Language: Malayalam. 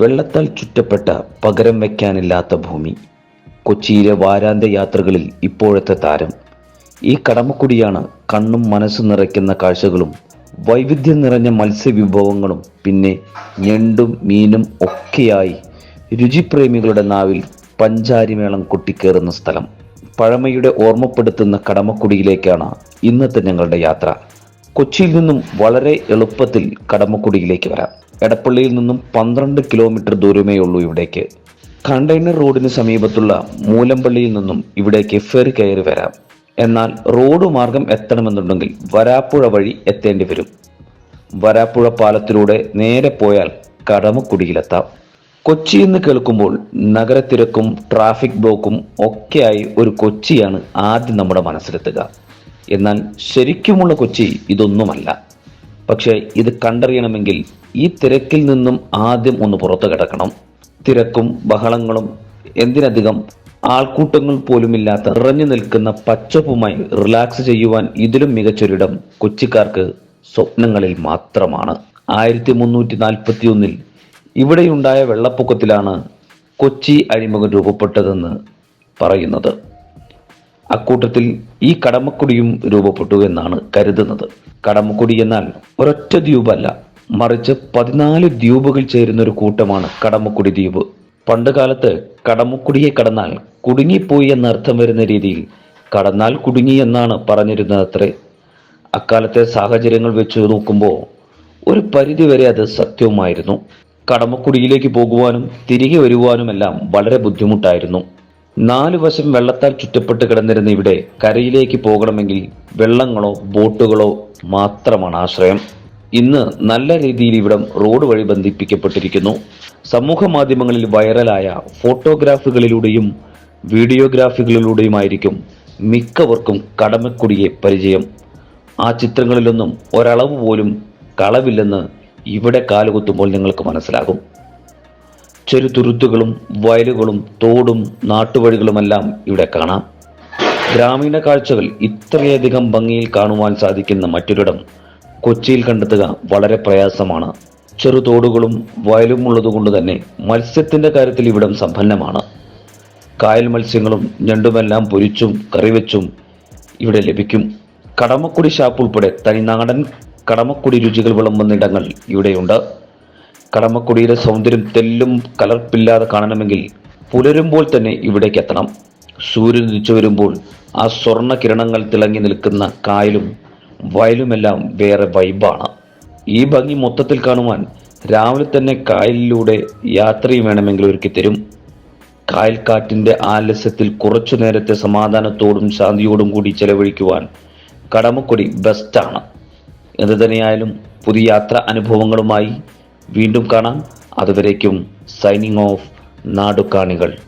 വെള്ളത്താൽ ചുറ്റപ്പെട്ട പകരം വയ്ക്കാനില്ലാത്ത ഭൂമി. കൊച്ചിയിലെ വാരാന്ത്യ യാത്രകളിൽ ഇപ്പോഴത്തെ താരം. ഈ കടമക്കുടിയാണ് കണ്ണും മനസ്സും നിറയ്ക്കുന്ന കാഴ്ചകളും വൈവിധ്യം നിറഞ്ഞ മത്സ്യവിഭവങ്ങളും പിന്നെ ഞണ്ടും മീനും ഒക്കെയായി രുചിപ്രേമികളുടെ നാവിൽ പഞ്ചാരിമേളം കൊട്ടിക്കേറുന്ന സ്ഥലം. പഴമയുടെ ഓർമ്മപ്പെടുത്തുന്ന കടമക്കുടിയിലേക്കാണ് ഇന്നത്തെ ഞങ്ങളുടെ യാത്ര. കൊച്ചിയിൽ നിന്നും വളരെ എളുപ്പത്തിൽ കടമക്കുടിയിലേക്ക് വരാം. എടപ്പള്ളിയിൽ നിന്നും പന്ത്രണ്ട് കിലോമീറ്റർ ദൂരമേ ഉള്ളൂ ഇവിടേക്ക്. കണ്ടെയ്നർ റോഡിന് സമീപത്തുള്ള മൂലമ്പള്ളിയിൽ നിന്നും ഇവിടേക്ക് ഫെറി കയറി വരാം. എന്നാൽ റോഡ് മാർഗം എത്തണമെന്നുണ്ടെങ്കിൽ വരാപ്പുഴ വഴി എത്തേണ്ടി വരും. വരാപ്പുഴ പാലത്തിലൂടെ നേരെ പോയാൽ കടമക്കുടിയിലെത്താം. കൊച്ചി എന്ന് കേൾക്കുമ്പോൾ നഗരത്തിരക്കും ട്രാഫിക് ബ്ലോക്കും ഒക്കെയായി ഒരു കൊച്ചിയാണ് ആദ്യം നമ്മുടെ മനസ്സിലെത്തുക. എന്നാൽ ശരിക്കുമുള്ള കൊച്ചി ഇതൊന്നുമല്ല. പക്ഷേ ഇത് കണ്ടറിയണമെങ്കിൽ ഈ തിരക്കിൽ നിന്നും ആദ്യം ഒന്ന് പുറത്തു കിടക്കണം. തിരക്കും ബഹളങ്ങളും എന്തിനധികം ആൾക്കൂട്ടങ്ങൾ പോലുമില്ലാത്ത നിറഞ്ഞു നിൽക്കുന്ന പച്ചപ്പുമായി റിലാക്സ് ചെയ്യുവാൻ ഇതിലും മികച്ചൊരിടം കൊച്ചിക്കാർക്ക് സ്വപ്നങ്ങളിൽ മാത്രമാണ്. ആയിരത്തി മുന്നൂറ്റി നാൽപ്പത്തി ഒന്നിൽ ഇവിടെയുണ്ടായ വെള്ളപ്പൊക്കത്തിലാണ് കൊച്ചി അഴിമുഖം രൂപപ്പെട്ടതെന്ന് പറയുന്നത്. അക്കൂട്ടത്തിൽ ഈ കടമക്കുടിയും രൂപപ്പെട്ടു എന്നാണ് കരുതുന്നത്. കടമക്കുടി എന്നാൽ ഒരൊറ്റ ദ്വീപല്ല മറിച്ച് പതിനാല് ദ്വീപുകൾ ചേരുന്ന ഒരു കൂട്ടമാണ് കടമക്കുടി ദ്വീപ്. പണ്ട് കാലത്ത് കടമക്കുടിയെ കടന്നാൽ കുടുങ്ങിപ്പോയി എന്നർത്ഥം വരുന്ന രീതിയിൽ കടന്നാൽ കുടുങ്ങി എന്നാണ് പറഞ്ഞിരുന്നത് അത്രേ അക്കാലത്തെ സാഹചര്യങ്ങൾ വെച്ച് നോക്കുമ്പോൾ ഒരു പരിധിവരെ അത് സത്യവുമായിരുന്നു. കടമക്കുടിയിലേക്ക് പോകുവാനും തിരികെ വരുവാനുമെല്ലാം വളരെ ബുദ്ധിമുട്ടായിരുന്നു. നാലു വശം വെള്ളത്താൽ ചുറ്റപ്പെട്ട് കിടന്നിരുന്ന ഇവിടെ കരയിലേക്ക് പോകണമെങ്കിൽ വെള്ളങ്ങളോ ബോട്ടുകളോ മാത്രമാണ് ആശ്രയം. ഇന്ന് നല്ല രീതിയിൽ ഇവിടം റോഡ് വഴി ബന്ധിപ്പിക്കപ്പെട്ടിരിക്കുന്നു. സമൂഹ മാധ്യമങ്ങളിൽ വൈറലായ ഫോട്ടോഗ്രാഫുകളിലൂടെയും വീഡിയോഗ്രാഫികളിലൂടെയുമായിരിക്കും മിക്കവർക്കും കടമക്കുടിയെ പരിചയം. ആ ചിത്രങ്ങളിലൊന്നും ഒരളവ് പോലും കളവില്ലെന്ന് ഇവിടെ കാലുകുത്തുമ്പോൾ നിങ്ങൾക്ക് മനസ്സിലാകും. ചെറുതുരുത്തുകളും വയലുകളും തോടും നാട്ടുവഴികളുമെല്ലാം ഇവിടെ കാണാം. ഗ്രാമീണ കാഴ്ചകൾ ഇത്രയധികം ഭംഗിയിൽ കാണുവാൻ സാധിക്കുന്ന മറ്റൊരിടം കൊച്ചിയിൽ കണ്ടെത്തുക വളരെ പ്രയാസമാണ്. ചെറുതോടുകളും വയലും ഉള്ളതുകൊണ്ട് തന്നെ മത്സ്യത്തിന്റെ കാര്യത്തിൽ ഇവിടം സമ്പന്നമാണ്. കായൽ മത്സ്യങ്ങളും ഞണ്ടുമെല്ലാം പൊരിച്ചും കറിവെച്ചും ഇവിടെ ലഭിക്കും. കടമക്കുടി ഷാപ്പ് ഉൾപ്പെടെ തനിനാടൻ കടമക്കുടി രുചികൾ വിളമ്പുന്ന ഇടങ്ങൾ ഇവിടെയുണ്ട്. കടമക്കുടിയുടെ സൗന്ദര്യം തെല്ലും കലർപ്പില്ലാതെ കാണണമെങ്കിൽ പുലരുമ്പോൾ തന്നെ ഇവിടേക്ക് എത്തണം. സൂര്യൻ ഉദിച്ചു വരുമ്പോൾ ആ സ്വർണ കിരണങ്ങൾ തിളങ്ങി നിൽക്കുന്ന കായലും വയലുമെല്ലാം വേറെ വൈബാണ്. ഈ ഭംഗി മൊത്തത്തിൽ കാണുവാൻ രാവിലെ തന്നെ കായലിലൂടെ യാത്രയും വേണമെങ്കിൽ ഒരുക്കി തരും. കായൽക്കാറ്റിന്റെ ആലസ്യത്തിൽ കുറച്ചു നേരത്തെ സമാധാനത്തോടും ശാന്തിയോടും കൂടി ചെലവഴിക്കുവാൻ കടമക്കുടി ബെസ്റ്റാണ് എന്തു തന്നെയായാലും പുതിയ യാത്രാ അനുഭവങ്ങളുമായി വീണ്ടും കാണാം. അതുവരേക്കും സൈനിങ് ഓഫ് നാടുകാണികൾ.